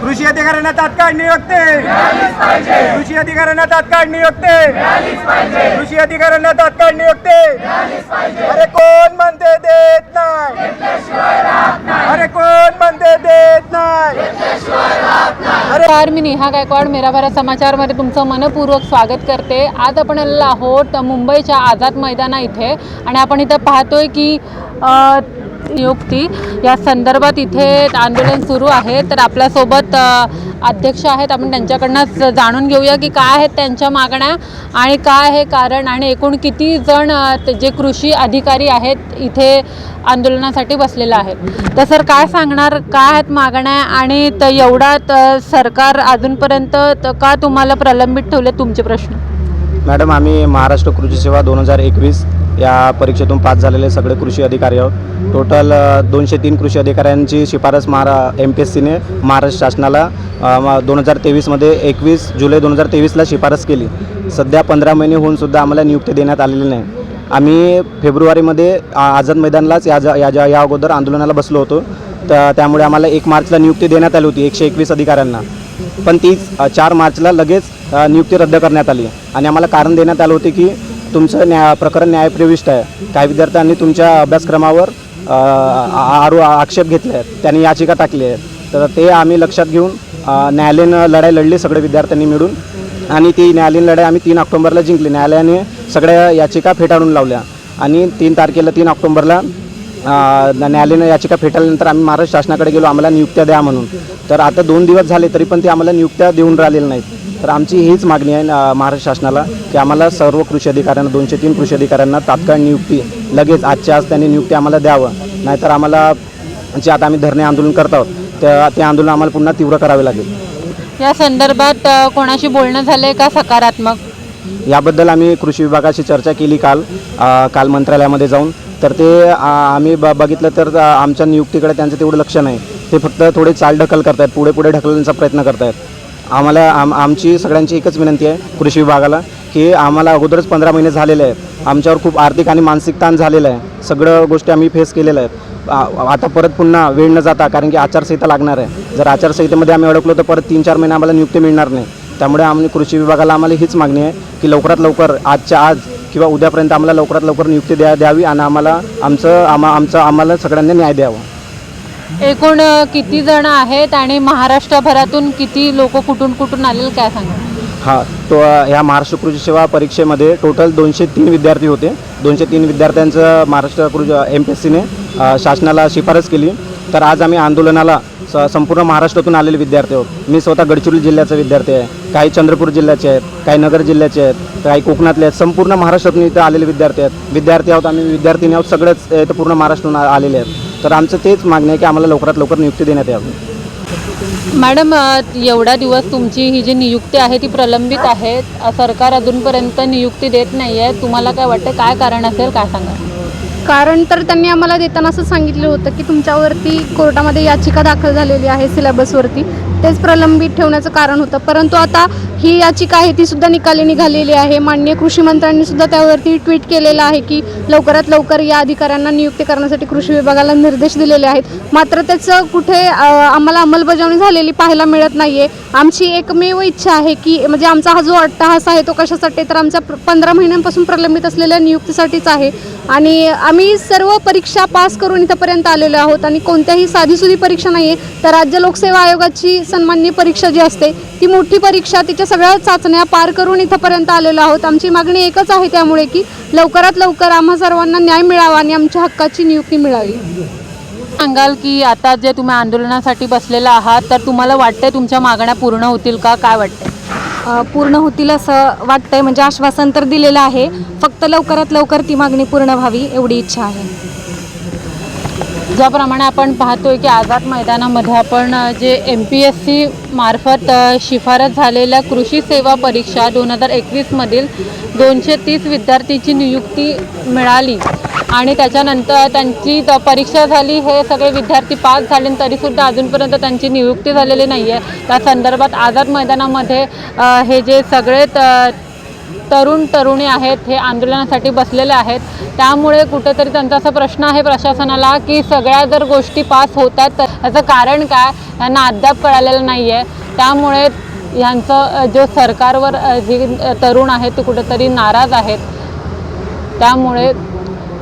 कृषी अधिकाऱ्यांना तात्काळ नियुक्ते. कृषी अधिकाऱ्यांना तात्काळ नियुक्ते. कृषी अधिकाऱ्यांना तात्काळ नियुक्ते. अरे कोण म्हणते देत नाही? अरे कोण म्हणते देत नाही? नमस्कार मी नेहा गायकवाड मेरा भारत समाचारमध्ये तुमचं मनपूर्वक स्वागत करते. आज आपण आलेलो आहोत मुंबईच्या आझाद मैदाना इथे. आणि आपण इथं पाहतोय की नियुक्ती. या संदर्भात इथे आंदोलन सुरू आहे. तर आपल्यासोबत अध्यक्ष आहेत. आपण त्यांच्याकडनंच जाणून घेऊया की काय आहेत त्यांच्या मागण्या आणि काय आहे कारण आणि एकूण किती जण ते जे कृषी अधिकारी आहेत इथे आंदोलनासाठी बसलेले आहेत. तर सर काय सांगणार? काय आहेत मागण्या? आणि तर एवढा सरकार अजूनपर्यंत का तुम्हाला प्रलंबित ठेवले तुमचे प्रश्न? मॅडम आम्ही महाराष्ट्र कृषी सेवा दोन हजार एकवीस या परीक्षेतून पास झालेले सगळे कृषी अधिकारी आहोत. टोटल दोनशे तीन कृषी अधिकाऱ्यांची शिफारस महारा एम पी एस सीने महाराष्ट्र शासनाला दोन हजार तेवीसमध्ये एकवीस जुलै दोन हजार तेवीसला शिफारस केली. सध्या पंधरा महिने होऊनसुद्धा आम्हाला नियुक्ती देण्यात आलेली नाही. आम्ही फेब्रुवारीमध्ये आझाद मैदानलाच या जा- या या अगोदर आंदोलनाला बसलो होतो. तर त्यामुळे आम्हाला एक मार्चला नियुक्ती देण्यात आली होती एकशे एकवीस अधिकाऱ्यांना. पण तीच चार मार्चला लगेच नियुक्ती रद्द करण्यात आली. आणि आम्हाला कारण देण्यात आलं होते की तुमचं न्या प्रकरण न्यायप्रविष्ट आहे. काही विद्यार्थ्यांनी तुमच्या अभ्यासक्रमावर आरो आक्षेप घेतले आहेत. त्यांनी याचिका टाकली आहे. तर ते आम्ही लक्षात घेऊन न्यायालयीन लढाई लढली सगळे विद्यार्थ्यांनी मिळून. आणि ती न्यायालयीन लढाई आम्ही तीन ऑक्टोबरला जिंकली. न्यायालयाने सगळ्या याचिका फेटाळून लावल्या. आणि तीन तारखेला तीन ऑक्टोबरला न्यायालयीनं न्यायालयानं याचिका फेटाळल्यानंतर आम्ही महाराष्ट्र शासनाकडे गेलो. आम्हाला नियुक्त्या द्या म्हणून. तर आता दोन दिवस झाले तरी पण ते आम्हाला नियुक्त्या देऊन राहिलेल्या नाहीत. तर आमची हीच मागणी आहे महाराष्ट्र शासनाला की आम्हाला सर्व कृषी अधिकाऱ्यांना दोनशे तीन कृषी अधिकाऱ्यांना तात्काळ नियुक्ती लगेच आजच्या आज त्यांनी नियुक्ती आम्हाला द्यावं. नाहीतर आम्हाला जे आता आम्ही धरणे आंदोलन करत आहोत त्या ते आंदोलन आम्हाला पुन्हा तीव्र करावे लागेल. या संदर्भात कोणाशी बोलणं झालंय का सकारात्मक? याबद्दल आम्ही कृषी विभागाशी चर्चा केली काल अ, काल मंत्रालयामध्ये जाऊन. तर ते आम्ही ब बघितलं तर आमच्या नियुक्तीकडे त्यांचं तेवढं लक्ष नाही. ते फक्त थोडे चालढकल करतायत पुढे पुढे ढकलण्याचा प्रयत्न करतायत. आम्हाला आम आमची सगळ्यांची एकच विनंती आहे कृषी विभागाला की आम्हाला अगोदरच पंधरा महिने झालेले आहेत. आमच्यावर खूप आर्थिक आणि मानसिक ताण झालेला आहे. सगळं गोष्टी आम्ही फेस केलेल्या आहेत. आता परत पुन्हा वेळ न जाता कारण की आचारसंहिता लागणार आहे. जर आचारसंहितेमध्ये आम्ही अडकलो तर परत तीन चार महिने आम्हाला नियुक्ती मिळणार नाही. त्यामुळे आम्ही कृषी विभागाला आम्हाला हीच मागणी आहे की लवकरात लवकर आजच्या आज किंवा उद्यापर्यंत आम्हाला लवकरात लवकर नियुक्ती द्या द्यावी आणि आम्हाला आमचं आम्हा आमचं आम्हाला सगळ्यांना न्याय द्यावा. एकूण किती जण आहेत आणि महाराष्ट्रभरातून किती लोक कुठून कुठून आलेले काय सांगा? हा तो ह्या महाराष्ट्र कृषी सेवा परीक्षेमध्ये टोटल दोनशे तीन विद्यार्थी होते. दोनशे तीन विद्यार्थ्यांचं महाराष्ट्र कृषी एम पी एस सीने शासनाला शिफारस केली. तर आज आम्ही आंदोलनाला स संपूर्ण महाराष्ट्रातून आलेले विद्यार्थी आहोत. मी स्वतः गडचिरोली जिल्ह्याचा विद्यार्थी आहे. काही चंद्रपूर जिल्ह्याचे आहेत काही नगर जिल्ह्याचे आहेत काही कोकणातले आहेत. संपूर्ण महाराष्ट्रातून इथं आलेले विद्यार्थी आहेत. विद्यार्थी आहोत आम्ही विद्यार्थिनी आहोत सगळेच इथं पूर्ण महाराष्ट्रातून आलेले आहेत. तर आमचं तेच मागणी आहे की आम्हाला लवकरात लवकर नियुक्ती देण्यात यावी. मॅडम एवढा दिवस तुमची ही जी नियुक्ती आहे ती प्रलंबित आहे. सरकार अजूनपर्यंत नियुक्ती देत नाही आहे तुम्हाला काय वाटतं? काय कारण असेल? काय सांगा कारण तर त्यांनी आम्हाला देताना असं सांगितलं होतं की तुमच्यावरती कोर्टामध्ये याचिका दाखल झालेली आहे सिलेबसवरती तेच प्रलंबित ठेवण्याचं कारण होतं. परंतु आता ही याचिका आहे ती सुद्धा निकाली निघालेली आहे. माननीय कृषी मंत्र्यांनी सुद्धा त्यावरती ट्विट केलेलं आहे की लवकरात लवकर या अधिकाऱ्यांना नियुक्ती करण्यासाठी कृषी विभागाला निर्देश दिलेले आहेत. मात्र त्याचं कुठे आम्हाला अंमलबजावणी झालेली पाहायला मिळत नाही आहे आमची एकमेव इच्छा आहे की म्हणजे आमचा हा जो अट्टहास आहे तो कशासाठी तर आमचा पंधरा महिन्यांपासून प्रलंबित असलेल्या नियुक्तीसाठीच आहे. आणि आम्ही सर्व परीक्षा पास करून इथंपर्यंत आलेलो आहोत आणि कोणत्याही साधीसुधी परीक्षा नाही आहे तर राज्य लोकसेवा आयोगाची सन्माननीय परीक्षा जी असते ती मोठी परीक्षा तिच्या सगळ्या चाचण्या पार करून इथंपर्यंत आलेलो आहोत. आमची मागणी एकच आहे त्यामुळे की लवकरात लवकर आम्हा सर्वांना न्याय मिळावा आणि आमच्या हक्काची नियुक्ती मिळावी. सांगाल की आता जे तुम्ही आंदोलनासाठी बसलेला आहात तर तुम्हाला वाटतंय तुमच्या मागण्या पूर्ण होतील का? काय वाटतंय? पूर्ण होतील असं वाटतंय. म्हणजे आश्वासन तर दिलेलं आहे. फक्त लवकरात लवकर ती मागणी पूर्ण व्हावी एवढी इच्छा आहे. ज्याप्रमाणे आपण पाहतोय की आझाद मैदानामध्ये आपण जे एम पी एस सी मार्फत शिफारस झालेल्या कृषी सेवा परीक्षा दोन हजार एकवीसमधील दोनशे तीस विद्यार्थीची नियुक्ती मिळाली. आणि त्याच्यानंतर त्यांची परीक्षा झाली हे सगळे विद्यार्थी पास झाले आणि तरीसुद्धा अजूनपर्यंत त्यांची नियुक्ती झालेली नाही आहे त्या संदर्भात आझाद मैदानामध्ये हे जे सगळे त- तरुण तरुणी आहेत हे आंदोलनासाठी बसलेले आहेत. त्यामुळे कुठेतरी त्यांचा असा प्रश्न आहे प्रशासनाला की सगळ्या जर गोष्टी पास होतात तर याचं कारण काय? यांना अद्याप कळालेलं नाही आहे त्यामुळे यांचं जो सरकारवर जी तरुण आहेत ते कुठेतरी नाराज आहेत. त्यामुळे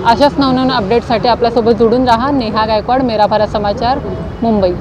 अशाच नवनवीन अपडेटसाठी आपल्यासोबत जुडून राहा. नेहा गायकवाड मेरा भारत समाचार मुंबई.